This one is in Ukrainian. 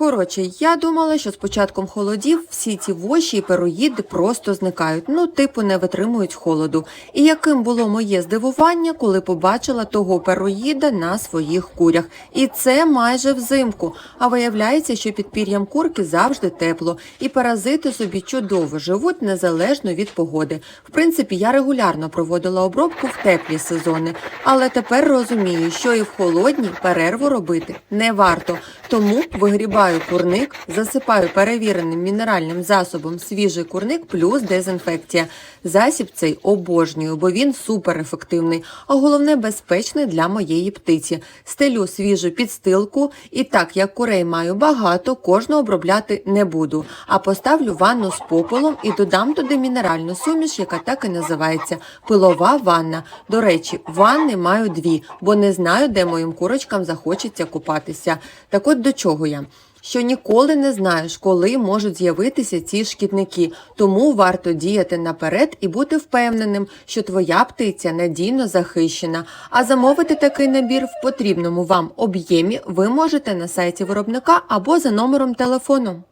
Коротше, я думала, що з початком холодів всі ці воші і пероїди просто зникають, ну, типу, не витримують холоду. І яким було моє здивування, коли побачила того пероїда на своїх курях. І це майже взимку. А виявляється, що під пір'ям курки завжди тепло, і паразити собі чудово живуть незалежно від погоди. В принципі, я регулярно проводила обробку в теплі сезони, але тепер розумію, що і в холодні перерву робити не варто. Тому вигрібаю курник, засипаю перевіреним мінеральним засобом свіжий курник плюс дезінфекція. Засіб цей обожнюю, бо він суперефективний, а головне безпечний для моєї птиці. Стелю свіжу підстилку, і так як курей маю багато, кожну обробляти не буду. А поставлю ванну з попелом і додам туди мінеральну суміш, яка так і називається пилова ванна. До речі, ванни маю дві, бо не знаю, де моїм курочкам захочеться купатися. Так от до чого я? Що ніколи не знаєш, коли можуть з'явитися ці шкідники, тому варто діяти наперед і бути впевненим, що твоя птиця надійно захищена. А замовити такий набір в потрібному вам об'ємі ви можете на сайті виробника або за номером телефону.